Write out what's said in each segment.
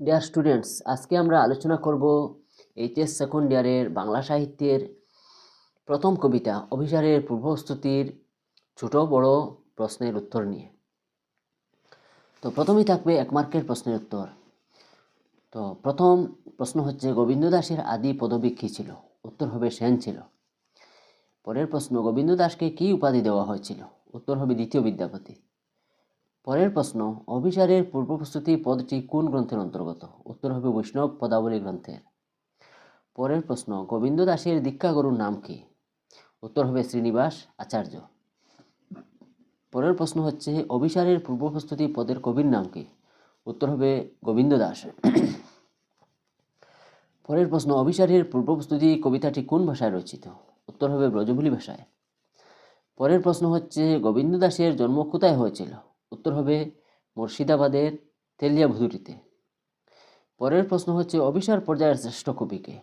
Dear students আজকে আমরা আলোচনা করব এইচএস সেকেন্ড ইয়ারের বাংলা সাহিত্যের প্রথম কবিতা, অভিসারের পূর্বস্তুতির ছোট বড় প্রশ্নের উত্তর নিয়ে। তো প্রথমেই থাকবে এক মার্কের প্রশ্নের উত্তর। তো প্রথম প্রশ্ন হচ্ছে, গোবিন্দ দাসের আদি পদবী কী ছিল? উত্তর হবে সেন ছিল। পরের প্রশ্ন, গোবিন্দ দাসকে কী উপাধি দেওয়া হয়েছিল? উত্তর হবে দ্বিতীয় বিদ্যাপতি। পরের প্রশ্ন, অভিসারের পূর্ব প্রস্তুতি পদটি কোন গ্রন্থের অন্তর্গত? উত্তর হবে বৈষ্ণব পদাবলী গ্রন্থের। পরের প্রশ্ন, গোবিন্দ দাসের দীক্ষাগুরুর নাম কি? উত্তর হবে শ্রীনিবাস আচার্য। পরের প্রশ্ন হচ্ছে, অভিসারের পূর্ব প্রস্তুতি পদের কবির নাম কি? উত্তর হবে গোবিন্দ দাস। পরের প্রশ্ন, অভিসারের পূর্ব প্রস্তুতি কবিতাটি কোন ভাষায় রচিত? উত্তর হবে ব্রজবুলি ভাষায়। পরের প্রশ্ন হচ্ছে, গোবিন্দ দাসের জন্ম কোথায় হয়েছিল? উত্তর হবে মুর্শিদাবাদের তেলিয়াভুতুরিতে পরের প্রশ্ন হচ্ছে, অভিসার পর্যায়ের শ্রেষ্ঠ কবিকে?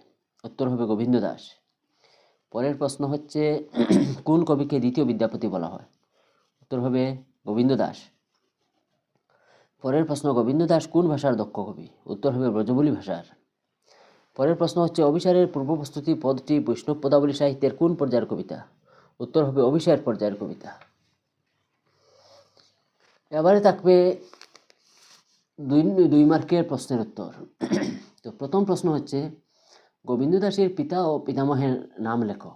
উত্তর হবে গোবিন্দ দাস। পরের প্রশ্ন হচ্ছে, কোন কবিকে দ্বিতীয় বিদ্যাপতি বলা হয়? উত্তর হবে গোবিন্দ দাস। পরের প্রশ্ন, গোবিন্দ দাস কোন ভাষার দক্ষ কবি? উত্তর হবে ব্রজবুলি ভাষার। পরের প্রশ্ন হচ্ছে, অভিসারের পূর্ব প্রস্তুতি পদটি বৈষ্ণব পদাবলী সাহিত্যের কোন পর্যায়ের কবিতা? উত্তর হবে অভিসার পর্যায়ের কবিতা। এবারে থাকবে দুই দুই মার্কের প্রশ্নের উত্তর। তো প্রথম প্রশ্ন হচ্ছে, গোবিন্দ দাসের পিতা ও পিতামহের নাম লেখো।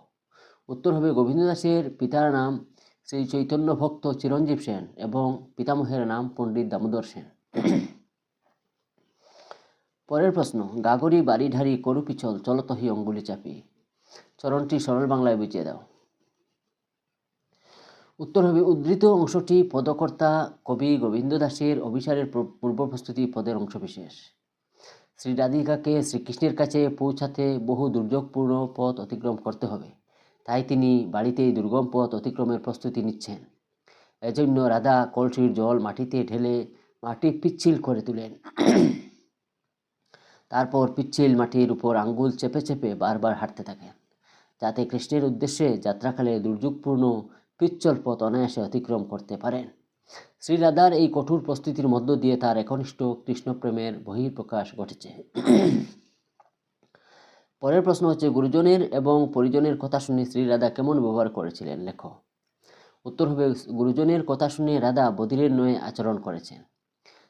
উত্তর হবে, গোবিন্দ দাসের পিতার নাম শ্রী চৈতন্য ভক্ত চিরঞ্জীব সেন এবং পিতামহের নাম পণ্ডিত দামোদর সেন। পরের প্রশ্ন, গাগরি বাড়িঢারি করু পিছল চলতহি অঙ্গুলি চাপি। চরণটি সরল বাংলায় বুঝিয়ে দাও। উত্তর হবে উদ্ধৃত অংশটি পদকর্তা কবি গোবিন্দ দাসের অভিসারের পূর্ব- প্রস্তুতি পদের অংশবিশেষ। শ্রী রাধিকাকে শ্রীকৃষ্ণের কাছে পৌঁছাতে বহু দুর্যোগপূর্ণ পথ অতিক্রম করতে হবে। তাই তিনি বাড়িতেই দুর্গম পথ অতিক্রমের প্রস্তুতি নিচ্ছেন। এজন্য রাধা কলসির জল মাটিতে ঢেলে মাটি পিচ্ছিল করে তুলেন। তারপর পিচ্ছিল মাটির উপর আঙ্গুল চেপে চেপে বারবার হাঁটতে থাকেন। যাতে কৃষ্ণের উদ্দেশ্যে যাত্রাকালে দুর্যোগপূর্ণ পিচ্ছল পথ অনায়াসে অতিক্রম করতে পারেন। শ্রী রাধার এই কঠোর প্রস্তুতির মধ্য দিয়ে তার একনিষ্ঠ কৃষ্ণপ্রেমের বহিঃপ্রকাশ ঘটেছে। পরের প্রশ্ন হচ্ছে, গুরুজনের এবং পরিজনের কথা শুনে শ্রী রাধা কেমন ব্যবহার করেছিলেন? লেখো। উত্তর হবে, গুরুজনের কথা শুনে রাধা বধিরের নয়ে আচরণ করেছেন।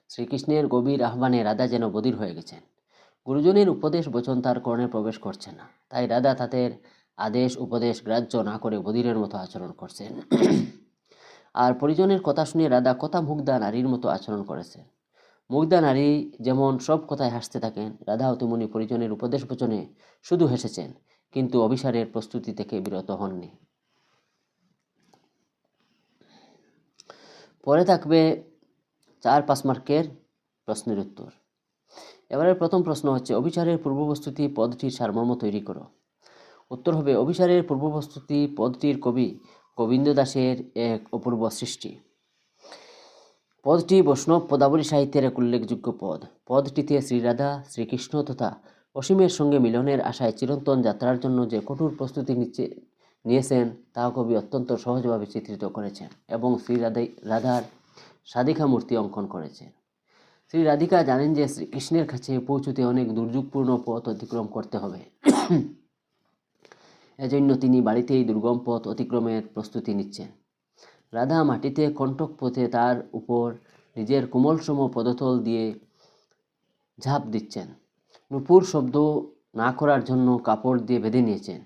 শ্রীকৃষ্ণের গভীর আহ্বানে রাধা যেন বধির হয়ে গেছেন। গুরুজনের উপদেশ বচন তার কর্ণে প্রবেশ করছে না। তাই রাধা তাদের আদেশ, উপদেশ গ্রাহ্য না করে বধিরের মতো আচরণ করছেন। আর পরিজনের কথা শুনে রাধা কথা মুগ্ধা নারীর মতো আচরণ করেছেন মুগ্ধা নারী যেমন সব কথায় হাসতে থাকেন রাধা তেমনি পরিজনের উপদেশ বচনে শুধু হেসেছেন, কিন্তু অভিসারের প্রস্তুতি থেকে বিরত হননি। পরে থাকবে চার পাঁচ মার্কের প্রশ্নের উত্তর। এবারের প্রথম প্রশ্ন হচ্ছে, অভিসারের পূর্ব প্রস্তুতি পদটির সারমর্ম তৈরি করো। উত্তর হবে অভিসারের পূর্ব প্রস্তুতি পদটির কবি গোবিন্দ দাসের এক অপূর্ব সৃষ্টি। পদটি বৈষ্ণব পদাবলী সাহিত্যের এক উল্লেখযোগ্য পদ। পদটিতে শ্রীরাধা, শ্রীকৃষ্ণ তথা অসীমের সঙ্গে মিলনের আশায় চিরন্তন যাত্রার জন্য যে কঠোর প্রস্তুতি নিচ্ছে, নিয়েছেন, তা কবি অত্যন্ত সহজভাবে চিত্রিত করেছেন এবং শ্রী রাধা রাধার সাধিকা মূর্তি অঙ্কন করেছেন। শ্রী রাধিকা জানেন যে শ্রীকৃষ্ণের কাছে পৌঁছতে অনেক দুর্যোগপূর্ণ পথ অতিক্রম করতে হবে। এজন্য তিনি বাড়িতেই দুর্গম পথ অতিক্রমের প্রস্তুতি নিচ্ছেন। রাধা মাটিতে কণ্টক পথে তার উপর নিজের কোমলসম পদতল দিয়ে ঝাঁপ দিচ্ছেন। নুপুর শব্দ না করার জন্য কাপড় দিয়ে বেঁধে নিয়েছেন।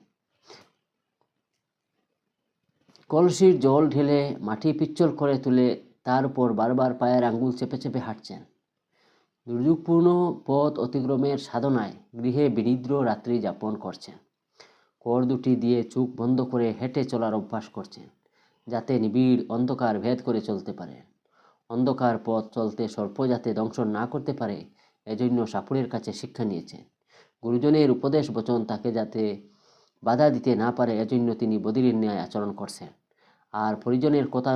কলসির জল ঢেলে মাটি পিচ্ছল করে তুলে তার উপর বারবার পায়ের আঙ্গুল চেপে চেপে হাঁটছেন। দুর্যোগপূর্ণ পথ অতিক্রমের সাধনায় গৃহে বিনিদ্র রাত্রি যাপন করছেন। কর দুটি দিয়ে চোখ বন্ধ করে হেঁটে চলার অভ্যাস করছেন, যাতে নিবিড় অন্ধকার ভেদ করে চলতে পারে। অন্ধকার পথ চলতে সর্প যাতে দংশন না করতে পারে, এজন্য সাপুড়ের কাছে শিক্ষা নিয়েছেন। গুরুজনের উপদেশ বচন তাকে যাতে বাধা দিতে না পারে, এজন্য তিনি বদিরের ন্যায় আচরণ করছেন। আর পরিজনের কথা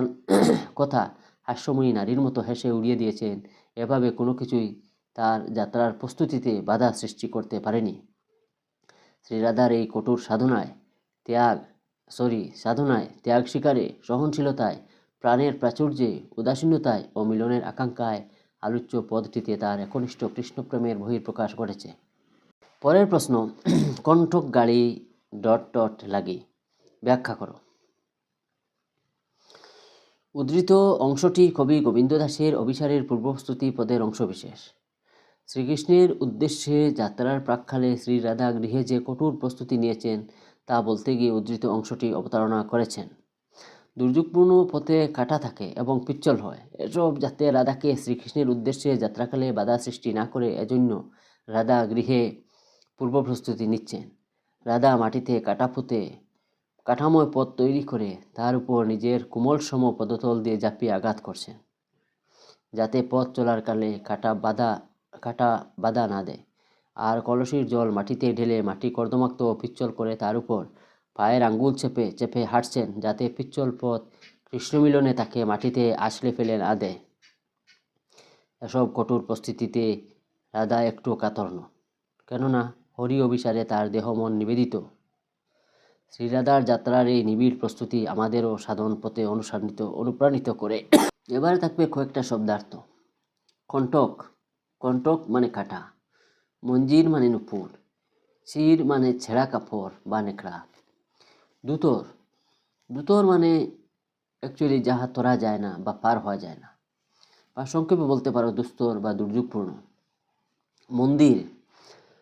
কথা হাস্যময়ী নারীর মতো হেসে উড়িয়ে দিয়েছেন। এভাবে কোনো কিছুই তার যাত্রার প্রস্তুতিতে বাধা সৃষ্টি করতে পারেনি। শ্রীরাধার এই কঠোর সাধনায় ত্যাগ সরি সাধনায় ত্যাগ স্বীকারে সহনশীলতায়, প্রাণের প্রাচুর্যে, উদাসীনতায় ও মিলনের আকাঙ্ক্ষায় আলোচ্য পদটিতে তার একনিষ্ঠ কৃষ্ণপ্রেমের বহিঃপ্রকাশ ঘটেছে। পরের প্রশ্ন, কণ্ঠক গাড়ি ডট ডট লাগি, ব্যাখ্যা করো। উদ্ধৃত অংশটি কবি গোবিন্দ দাসের অভিসারের পূর্বস্তুতি পদের অংশবিশেষ। শ্রীকৃষ্ণের উদ্দেশ্যে যাত্রার প্রাককালে শ্রী রাধা গৃহে যে কঠোর প্রস্তুতি নিয়েছেন, তা বলতে গিয়ে উদ্ধৃত অংশটি অবতারণা করেছেন। দুর্যোগপূর্ণ পথে কাটা থাকে এবং পিচ্ছল হয়। এসব যাতে রাধাকে শ্রীকৃষ্ণের উদ্দেশ্যে যাত্রাকালে বাধা সৃষ্টি না করে এজন্য রাধা গৃহে পূর্ব প্রস্তুতি নিচ্ছেন। রাধা মাটিতে কাটা পুঁতে কাঠাময় পথ তৈরি করে তার উপর নিজের কোমল সম পদতল দিয়ে ঝাঁপিয়ে আঘাত করছেন। যাতে পথ চলার কালে কাটা বাধা কাটা বাধা না দেয়। আর কলসির জল মাটিতে ঢেলে মাটি কর্দমাক্ত পিচ্ছল করে তার উপর পায়ের আঙ্গুল চেপে চেপে হাঁটছেন যাতে পিচ্ছল পথ কৃষ্ণমিলনে তাকে মাটিতে আছড়ে ফেলে না দেয়। এসব কঠোর পরিস্থিতিতে রাধা একটু কাতর নন কেননা হরি অভিসারে তার দেহ মন নিবেদিত। শ্রীরাধার যাত্রার এই নিবিড় প্রস্তুতি আমাদেরও সাধন পথে অনুসারিত অনুপ্রাণিত করে। এবারে থাকবে কয়েকটা শব্দার্থ। কণ্টক কণ্টক মানে কাটা, মঞ্জির মানে নুপুর চির মানে ছেঁড়া কাপড় বা নেকড়া। দুতর দুতর মানে অ্যাকচুয়ালি যাহা তোরা যায় না বা পার হওয়া যায় না। বা সংক্ষেপে বলতে পারো দুস্তর বা দুর্যোগপূর্ণ। মন্দির,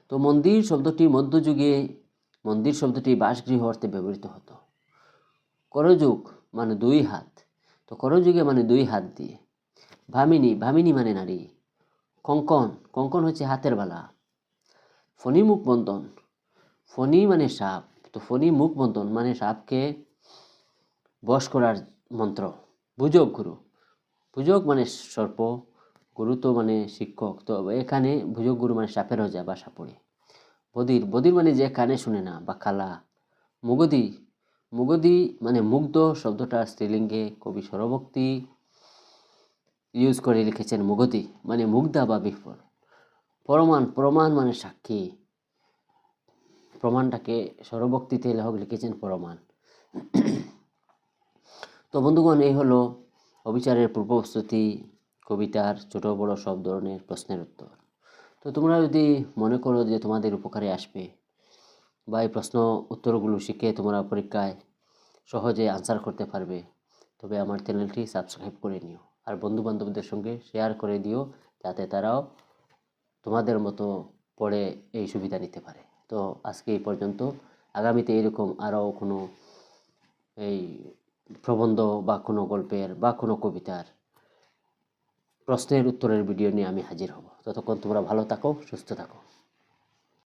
তো মন্দির শব্দটি মধ্যযুগে, মন্দির শব্দটি বাসগৃহ অর্থে ব্যবহৃত হতো। করযুগ মানে দুই হাত, তো করযুগে মানে দুই হাত দিয়ে। ভামিনী ভামিনী মানে নারী। কঙ্কন কঙ্কন হচ্ছে হাতের বালা। ফণি মুখ বন্ধন। ফণি মানে সাপ। তো ফণি মুখ বন্ধন মানে সাপকে বশ করার মন্ত্র। ভুজক গুরু। ভুজক মানে সর্প, গুরু তো মানে শিক্ষক। তো এখানে ভুজক গুরু মানে সাপের রজা বা সাপড়ি। বদির বদির মানে যে কানে শুনে না বা কালা মুগদি। মুগদি মানে মুগ্ধ শব্দটা স্ত্রীলিঙ্গে কবি সরভক্তি ইউজ করে লিখেছেন মুগদি মানে মুগ্ধা বা বিফল প্রমাণ প্রমাণ মানে সাক্ষী। প্রমাণটাকে সরভক্তিতে লেখক লিখেছেন প্রমাণ। তো বন্ধুগণ, এই হলো অবিচারের পূর্ব প্রস্তুতি কবিতার ছোট বড় সব ধরনের প্রশ্নের উত্তর। তো তোমরা যদি মনে করো যে তোমাদের উপকারে আসবে বা এই প্রশ্ন উত্তরগুলো শিখে তোমরা পরীক্ষায় সহজে আনসার করতে পারবে, তবে আমার চ্যানেলটি সাবস্ক্রাইব করে নিও। আর বন্ধু বান্ধবদের সঙ্গে শেয়ার করে দিও, যাতে তারাও তোমাদের মতো পড়ে এই সুবিধা নিতে পারে। তো আজকে এই পর্যন্ত। আগামীতে এরকম আরও কোনো এই প্রবন্ধ বা কোনো গল্পের বা কোনো কবিতার প্রশ্নের উত্তরের ভিডিও নিয়ে আমি হাজির হব। ততক্ষণ তোমরা ভালো থাকো, সুস্থ থাকো।